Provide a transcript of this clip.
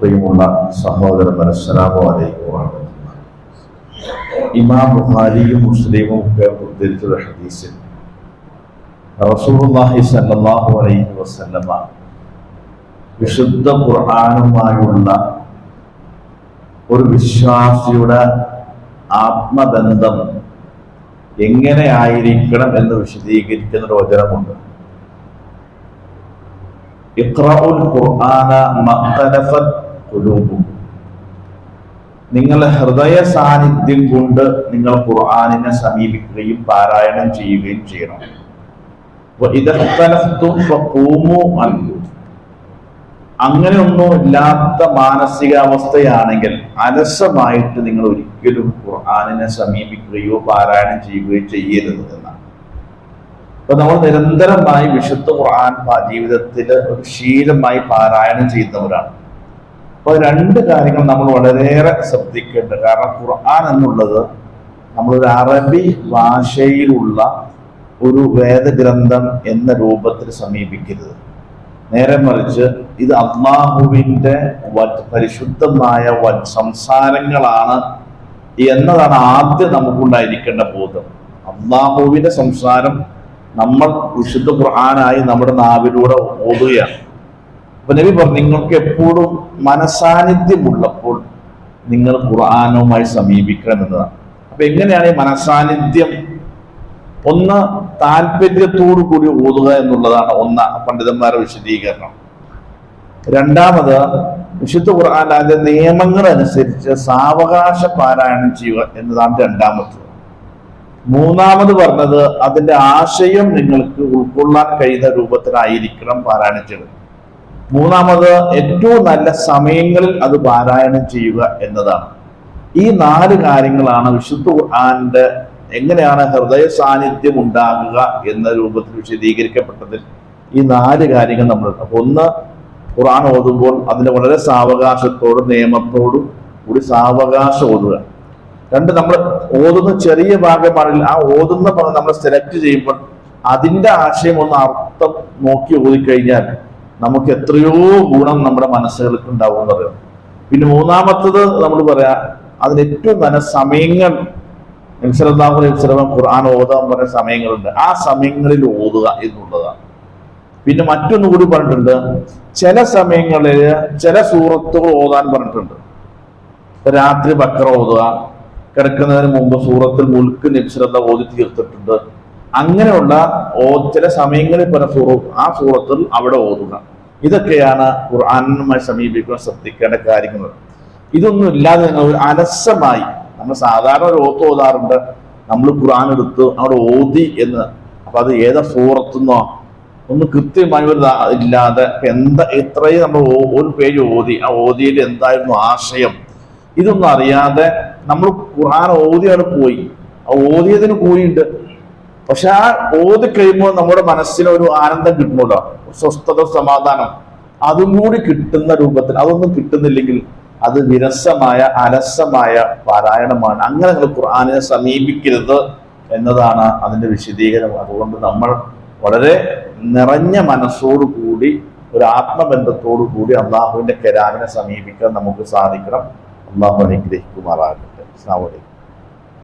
പ്രിയമുള്ള സഹോദരന്മാർ അസ്സലാമു അലൈക്കും വറഹ്മത്തുള്ളാഹി. ഇമാം ബുഖാരിയും മുസ്ലിമും ഒക്കെ ഉദ്ധരിച്ചത് ഹദീസിൽ റസൂലുള്ളാഹി സല്ലല്ലാഹു അലൈഹി വസല്ലമ വിശുദ്ധ ഖുർആനുമായുള്ള ഒരു വിശ്വാസിയുടെ ആത്മബന്ധം എങ്ങനെ ആയിരിക്കണം എന്ന് വിശദീകരിക്കുന്ന ഒരു വചനമുണ്ട് ഇഖ്റഉൽ ഖുർആന മഖ്തലഫത് ഖുലൂബുക്കും നിങ്ങളുടെ ഹൃദയ സാന്നിധ്യം കൊണ്ട് നിങ്ങൾ ഖുർആനിനെ സമീപിക്കുകയും പാരായണം ചെയ്യുകയും ചെയ്യണം. അങ്ങനെ ഒന്നും ഇല്ലാത്ത മാനസികാവസ്ഥയാണെങ്കിൽ അലസമായിട്ട് നിങ്ങൾ ഒരിക്കലും ഖുർആാനിനെ സമീപിക്കുകയോ പാരായണം ചെയ്യുകയോ ചെയ്യരുത് എന്നാണ്. അപ്പൊ നമ്മൾ നിരന്തരമായി വിശുദ്ധ ഖുർആൻ ജീവിതത്തിൽ ഒരു ശീലമായി പാരായണം ചെയ്യുന്നവരാണ്. അപ്പൊ രണ്ട് കാര്യങ്ങൾ നമ്മൾ വളരെയേറെ ശ്രദ്ധിക്കേണ്ടത് കാരണം ഖുർആൻ എന്നുള്ളത് നമ്മളൊരു അറബി ഭാഷയിലുള്ള ഒരു വേദഗ്രന്ഥം എന്ന രൂപത്തിൽ സമീപിക്കരുത്. നേരെ മറിച്ച് ഇത് അള്ളാഹുവിന്റെ വ- പരിശുദ്ധമായ സംസാരങ്ങളാണ് എന്നതാണ് ആദ്യം നമുക്കുണ്ടായിരിക്കേണ്ട ബോധം. അള്ളാഹുവിന്റെ സംസാരം നമ്മൾ വിശുദ്ധ ഖുർആനായി നമ്മുടെ നാവിലൂടെ ഓതുകയാണ്. അപ്പൊ നബി പറഞ്ഞു നിങ്ങൾക്ക് എപ്പോഴും മനസാന്നിധ്യമുള്ളപ്പോൾ നിങ്ങൾ ഖുർആാനുമായി സമീപിക്കണം എന്നതാണ്. അപ്പൊ എങ്ങനെയാണ് ഈ മനസാന്നിധ്യം? ഒന്ന് താല്പര്യത്തോടു കൂടി ഓതുക എന്നുള്ളതാണ് ഒന്ന് പണ്ഡിതന്മാരുടെ വിശദീകരണം. രണ്ടാമത് വിശുദ്ധ ഖുർആൻ നിയമങ്ങൾ അനുസരിച്ച് സാവകാശ പാരായണം ചെയ്യുക എന്നതാണ് രണ്ടാമത്തത്. മൂന്നാമത് പറഞ്ഞത് അതിന്റെ ആശയം നിങ്ങൾക്ക് ഉൾക്കൊള്ളാൻ കഴിയുന്ന രൂപത്തിലായിരിക്കണം പാരായണം ചെയ്യുന്നത് മൂന്നാമത് ഏറ്റവും നല്ല സമയങ്ങളിൽ അത് പാരായണം ചെയ്യുക എന്നതാണ്. ഈ നാല് കാര്യങ്ങളാണ് വിശുദ്ധ ഖുർആന്റെ എങ്ങനെയാണ് ഹൃദയ സാന്നിധ്യം ഉണ്ടാകുക എന്ന രൂപത്തിൽ വിശദീകരിക്കപ്പെട്ടതിൽ ഈ നാല് കാര്യങ്ങൾ നമ്മൾ ഒന്ന് ഖുർആൻ ഓതുമ്പോൾ അതിന് വളരെ സാവകാശത്തോടും നിയമത്തോടും കൂടി സാവകാശം ഓതുക. രണ്ട് നമ്മൾ ഓതുന്ന ചെറിയ ഭാഗമാണെങ്കിൽ ആ ഓതുന്ന ഭാഗം നമ്മൾ സെലക്ട് ചെയ്യുമ്പോൾ അതിന്റെ ആശയം ഒന്ന് അർത്ഥം നോക്കി ഓതിക്കഴിഞ്ഞാൽ നമുക്ക് എത്രയോ ഗുണം നമ്മുടെ മനസ്സുകൾക്ക് ഉണ്ടാവും എന്ന് പറയാം. പിന്നെ മൂന്നാമത്തത് നമ്മൾ പറയാ അതിന് ഏറ്റവും നല്ല സമയങ്ങൾ വസല്ലം ഖുർആൻ ഓതാൻ പറഞ്ഞ സമയങ്ങളുണ്ട്. ആ സമയങ്ങളിൽ ഓതുക എന്നുള്ളതാണ്. പിന്നെ മറ്റൊന്ന് കൂടി പറഞ്ഞിട്ടുണ്ട് ചില സമയങ്ങളിൽ ചില സൂറത്തുകൾ ഓതാൻ പറഞ്ഞിട്ടുണ്ട്. രാത്രി ബക്കറ ഓതുക കിടക്കുന്നതിന് മുമ്പ് സൂറത്തിൽ മുൽക്ക് നബ്സലത ഓതി തീർത്തിട്ടുണ്ട്. അങ്ങനെയുള്ള ഓ ചില സമയങ്ങളിൽ പോലെ സൂറ ആ സൂറത്തിൽ അവിടെ ഓതുക. ഇതൊക്കെയാണ് ഖുർആാനുമായി സമീപിക്കുവാൻ ശ്രദ്ധിക്കേണ്ട കാര്യങ്ങൾ. ഇതൊന്നും ഇല്ലാതെ ഒരു അലസമായി നമ്മൾ സാധാരണ ഒരു ഓത്ത് ഓതാറുണ്ട് നമ്മൾ ഖുർആൻ എടുത്ത് അവിടെ ഓതി എന്ന്. അപ്പൊ അത് ഏതാ സൂറത്തുനിന്നോ ഒന്ന് കൃത്യമായി ഒരു ഇല്ലാതെ എന്താ എത്രയും നമ്മൾ ഒരു പേജ് ഓതി ആ ഓതിയിൽ എന്തായിരുന്നു ആശയം? ഇതൊന്നും അറിയാതെ നമ്മൾ ഖുർആൻ ഓതിയാണ് പോയി. ആ ഓതിയതിന് കൂലിയുണ്ട് പക്ഷെ ആ ഓതി കഴിയുമ്പോൾ നമ്മുടെ മനസ്സിന് ഒരു ആനന്ദം കിട്ടുന്നുണ്ടോ? സ്വസ്ഥത സമാധാനം. അതും കൂടി കിട്ടുന്ന രൂപത്തിൽ അതൊന്നും കിട്ടുന്നില്ലെങ്കിൽ അത് വിരസമായ അലസമായ പാരായണമാണ്. അങ്ങനെ നിങ്ങൾ ഖുർആാനിനെ സമീപിക്കരുത് എന്നതാണ് അതിന്റെ വിശദീകരണം. അതുകൊണ്ട് നമ്മൾ വളരെ നിറഞ്ഞ മനസ്സോടുകൂടി ഒരു ആത്മബന്ധത്തോടു കൂടി അള്ളാഹുവിന്റെ കരാറിനെ സമീപിക്കാൻ നമുക്ക് സാധിക്കണം. അള്ളാഹു അനുഗ്രഹിക്കുമാറാകട്ടെ. അസ്സാം വലൈക്കും